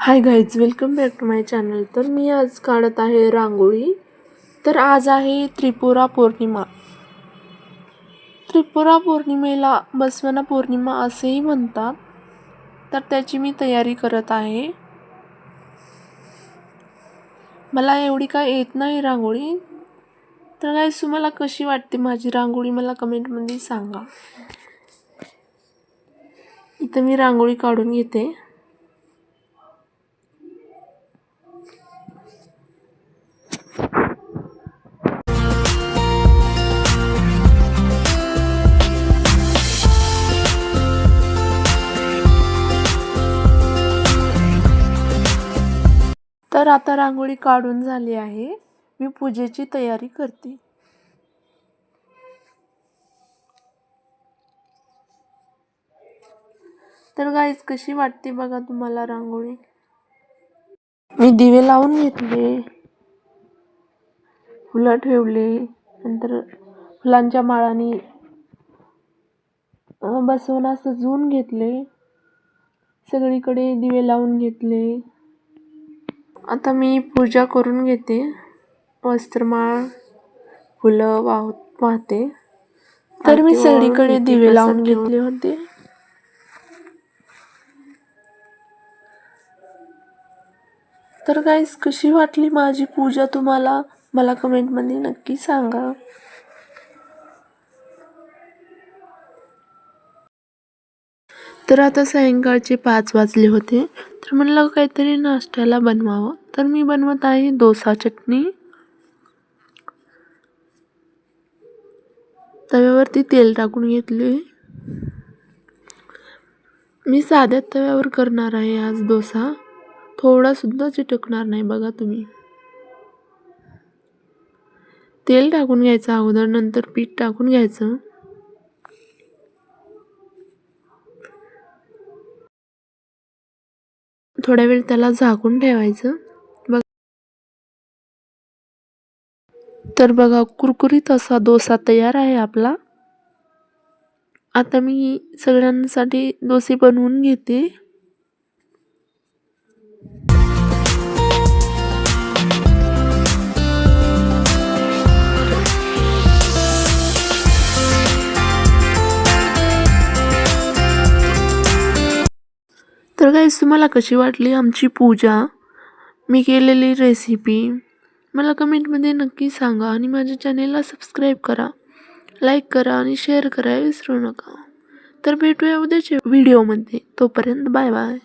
Hi guys welcome back to my channel तर मी आज काढत आहे रांगोळी. तर आज आहे त्रिपुरा पौर्णिमा. त्रिपुरा पौर्णिमेला बसवना पौर्णिमा असेही म्हणतात. तर त्याची मी तयारी करत आहे. मला एवढी काय येत नाही रांगोळी. तर गाईज तुम्हाला कशी वाटते माझी रांगोळी मला कमेंटमध्ये सांगा. इथं मी रांगोळी काढून घेते. तर आता रांगोळी काढून झाली आहे. मी पूजेची तयारी करते. तर गाईज कशी वाटते बघा तुम्हाला रांगोळी? मी दिवे लावून घेतले. फुलं ठेवले. नंतर फुलांच्या माळाने बसवून बसवना सजवून घेतले. सगळीकडे दिवे लावून घेतले. आता मी पूजा करून घेते. वस्त्रमाळ फुलं वाह वाहते. तर मी सगळीकडे दिवे लावून घेतले होते. तर गाईस कशी वाटली माझी पूजा तुम्हाला? मला कमेंटमध्ये नक्की सांगा. तर आता सायंकाळचे पाच वाजले होते. तर म्हणलं काहीतरी नाश्त्याला बनवावं. तर मी बनवत आहे डोसा चटणी. तव्यावरती तेल टाकून घेतले. मी साध्या तव्यावर करणार आहे आज डोसा. थोडासुद्धा चिटकणार नाही बघा तुम्ही. तेल टाकून घ्यायचं अगोदर नंतर पीठ टाकून घ्यायचं. थोड्या वेळ त्याला झाकून ठेवायचं. बघ. तर बघा कुरकुरीत असा डोसा तयार आहे आपला. आता मी सगळ्यांसाठी डोसे बनवून घेते. तर गाईस तुम्हाला कशी वाटली आमची पूजा? मी केलेली रेसिपी मला कमेंटमध्ये नक्की सांगा आणि माझ्या चॅनेलला सबस्क्राईब करा. लाईक करा आणि शेअर करा विसरू नका. तर भेटूया उद्याच्या व्हिडिओमध्ये तोपर्यंत बाय बाय